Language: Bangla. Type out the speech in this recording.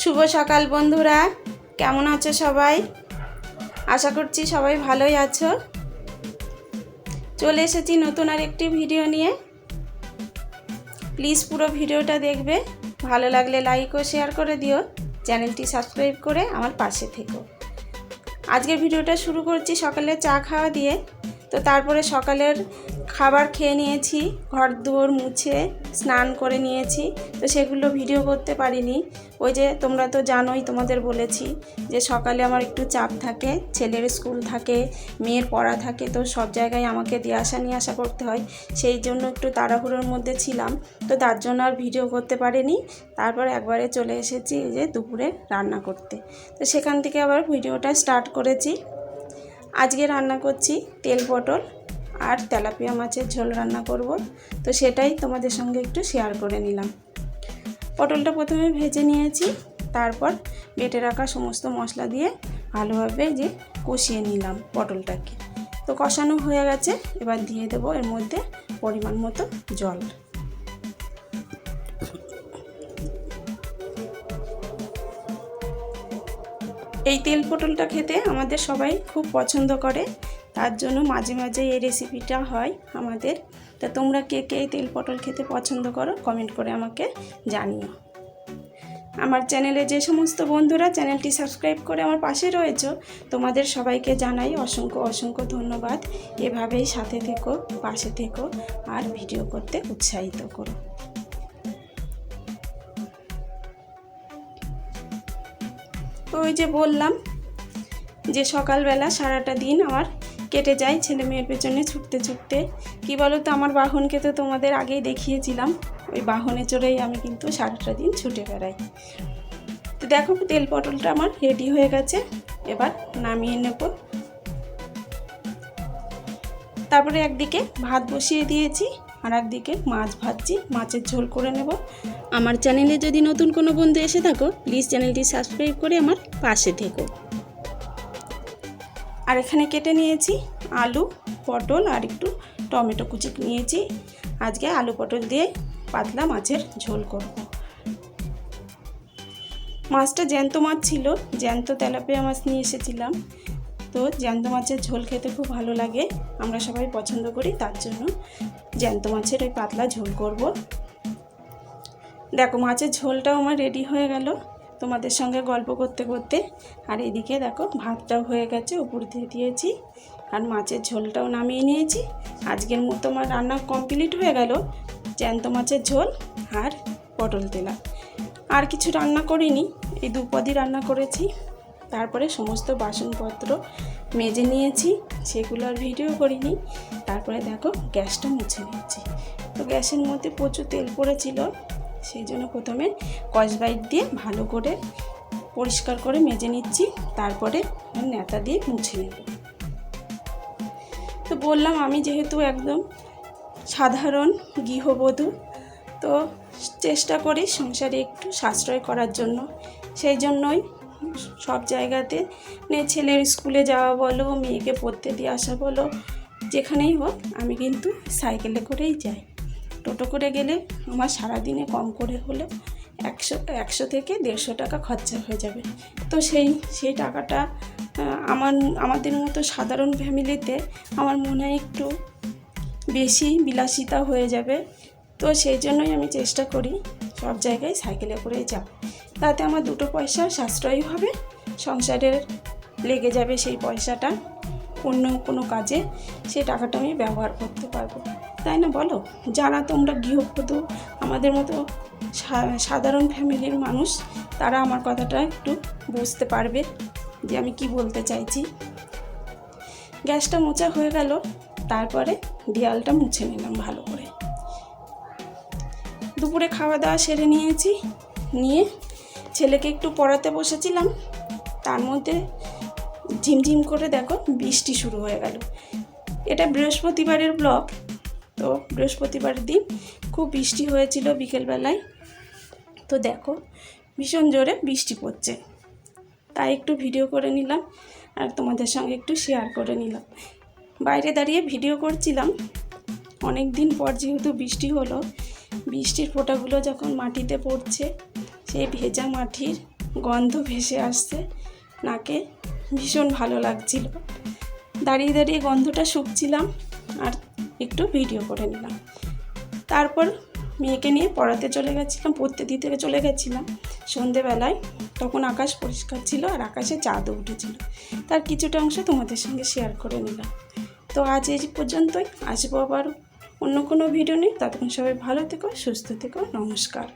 শুভ সকাল বন্ধুরা। কেমন আছো সবাই? আশা করছি সবাই ভালোই আছো। চলে এসেছি নতুন আর একটি ভিডিও নিয়ে। প্লিজ পুরো ভিডিওটা দেখবে। ভালো লাগলে লাইক ও শেয়ার করে দিও। চ্যানেলটি সাবস্ক্রাইব করে আমার পাশে থেকো। আজকের ভিডিওটা শুরু করছি সকালে চা খাওয়া দিয়ে। তো তারপরে সকালের খাবার খেয়ে নিয়েছি, ঘর দুয়ার মুছে স্নান করে নিয়েছি। তো সেগুলো ভিডিও করতে পারিনি। ওই যে তোমরা তো জানোই, তোমাদের বলেছি যে সকালে আমার একটু চাপ থাকে, ছেলের স্কুল থাকে, মেয়ের পড়া থাকে, তো সব জায়গায় আমাকে দিয়ে আসা নিয়ে আসা করতে হয়। সেই জন্য একটু তাড়াহুড়োর মধ্যে ছিলাম। তো তার জন্য আর ভিডিও করতে পারিনি। তারপর একবারে চলে এসেছি যে দুপুরে রান্না করতে। তো সেখান থেকে আবার ভিডিওটা স্টার্ট করেছি। আজকে রান্না করছি তেল পটল আর তেলাপিয়া মাছের ঝোল রান্না করব। তো সেটাই তোমাদের সঙ্গে একটু শেয়ার করে নিলাম। পটলটা প্রথমে ভেজে নিয়েছি, তারপর বেটে রাখা সমস্ত মশলা দিয়ে ভালোভাবে যে কষিয়ে নিলাম পটলটাকে। তো কষানো হয়ে গেছে, এবার দিয়ে দেবো এর মধ্যে পরিমাণ মতো জল। এই তেল পটলটা খেতে আমাদের সবাই খুব পছন্দ করে। তার জন্য মাঝে মাঝে এই রেসিপিটা হয় আমাদের। তা তোমরা কে কে এই তেল পটল খেতে পছন্দ করো কমেন্ট করে আমাকে জানিও। আমার চ্যানেলে যে সমস্ত বন্ধুরা চ্যানেলটি সাবস্ক্রাইব করে আমার পাশে রয়েছে, তোমাদের সবাইকে জানাই অসংখ্য অসংখ্য ধন্যবাদ। এভাবেই সাথে থেকো, পাশে থেকো আর ভিডিও করতে উৎসাহিত করো। ওই যে বললাম যে সকালবেলা সারাটা দিন আমার কেটে যায় ছেলে মেয়ের পেছনে ছুটতে ছুটতে। কি বলো তো আমার বাহনকে তো তোমাদের আগেই দেখিয়েছিলাম। ওই বাহনে চড়েই আমি কিন্তু সারাটা দিন ছুটে বেড়াই। তো দেখো তেল পটলটা আমার রেডি হয়ে গেছে, এবার নামিয়ে নেব। তারপরে একদিকে ভাত বসিয়ে দিয়েছি আর একদিকে মাছ ভাজছি, মাছের ঝোল করে নেব। আমার চ্যানেলে যদি নতুন কোনো বন্ধু এসে থাকো প্লিজ চ্যানেলটি সাবস্ক্রাইব করে আমার পাশে থেকো। আর এখানে কেটে নিয়েছি আলু, পটল আর একটু টমেটো কুচি নিয়েছি। আজকে আলু পটল দিয়ে পাতলা মাছের ঝোল করব। মাছটা জ্যান্ত মাছ ছিল, জ্যান্ত তেলাপিয়া মাছ নিয়ে এসেছিলাম। তো জ্যান্ত মাছের ঝোল খেতে খুব ভালো লাগে। আমরা সবাই পছন্দ করি, তার জন্য জ্যান্ত মাছের ওই পাতলা ঝোল করব। দেখো, মাছের ঝোলটাও আমার রেডি হয়ে গেল। তোমাদের সঙ্গে গল্প করতে করতে। আর এদিকে দেখো, ভাতটাও হয়ে গেছে, উপর দিয়ে দিয়েছি। আর মাছের ঝোলটাও নামিয়ে নিয়েছি। আজকের মতো আমার রান্না কমপ্লিট হয়ে গেল। জ্যান্ত মাছের ঝোল আর পটল তেলা আর কিছু রান্না করিনি, এই দুপদই রান্না করেছি। তারপরে সমস্ত বাসনপত্র মেজে নিয়েছি, সেগুলো আর ভিডিও করিনি। তারপরে দেখো গ্যাসটা মুছে নিয়েছি। তো গ্যাসের মধ্যে প্রচুর তেল পড়েছিল, সেই জন্য প্রথমে কসবাইট দিয়ে ভালো করে পরিষ্কার করে মেজে নিচ্ছি, তারপরে নেতা দিয়ে মুছে নেব। তো বললাম আমি যেহেতু একদম সাধারণ গৃহবধূ, তো চেষ্টা করি সংসারে একটু সাশ্রয় করার জন্য। সেই জন্যই সব জায়গাতে। মানে ছেলের স্কুলে যাওয়া বলো, মেয়েকে পড়তে দিয়ে আসা বলো, যেখানেই হোক, আমি কিন্তু সাইকেলে করেই যাই। টোটো করে গেলে আমার সারাদিনে কম করে হলে একশো একশো থেকে দেড়শো টাকা খরচা হয়ে যাবে। তো সেই সেই টাকাটা আমার, আমাদের মতো সাধারণ ফ্যামিলিতে আমার মনে হয় একটু বেশি বিলাসিতা হয়ে যাবে। তো সেই জন্যই আমি চেষ্টা করি সব জায়গায় সাইকেলে করেই যাব। তাতে আমার দুটো পয়সা সাশ্রয়ী হবে, সংসারের লেগে যাবে সেই পয়সাটা, অন্য কোনো কাজে সেই টাকাটা আমি ব্যবহার করতে পারব। তাই না বলো? যারা তোমরা গৃহবধূ, আমাদের মতো সাধারণ ফ্যামিলির মানুষ, তারা আমার কথাটা একটু বুঝতে পারবে যে আমি কি বলতে চাইছি। গ্যাসটা মোচা হয়ে গেল, তারপরে দেয়ালটা মুছে নিলাম ভালো করে। দুপুরে খাওয়া দাওয়া সেরে নিয়েছি। নিয়ে ছেলেকে একটু পড়াতে বসেছিলাম। তার মধ্যে ঝিমঝিম করে দেখো বৃষ্টি শুরু হয়ে গেল। এটা বৃহস্পতিবারের ব্লগ। তো বৃহস্পতিবার দিন খুব বৃষ্টি হয়েছিল বিকেলবেলায়। তো দেখো ভীষণ জোরে বৃষ্টি পড়ছে। তাই একটু ভিডিও করে নিলাম আর তোমাদের সঙ্গে একটু শেয়ার করে নিলাম। বাইরে দাঁড়িয়ে ভিডিও করছিলাম। অনেক দিন পর যেহেতু বৃষ্টি হলো বৃষ্টির ফোঁটাগুলো যখন মাটিতে পড়ছে, সেই ভেজা মাটির গন্ধ ভেসে আসছে। নাকে ভীষণ ভালো লাগছিল। দাঁড়িয়ে দাঁড়িয়ে গন্ধটা শুকছিলাম আর একটু ভিডিও করে নিলাম। তারপর মেয়েকে নিয়ে পড়াতে চলে গেছিলাম, পড়তে দিতে চলে গেছিলাম। সন্ধেবেলায় তখন আকাশ পরিষ্কার ছিল আর আকাশে চাঁদও উঠেছিল। তার কিছুটা অংশ তোমাদের সঙ্গে শেয়ার করে নিলাম। তো আজ এই পর্যন্তই। আসব আবার অন্য কোনো ভিডিও নেই। ততক্ষণ সবাই ভালো থেকো সুস্থ থেকো। নমস্কার।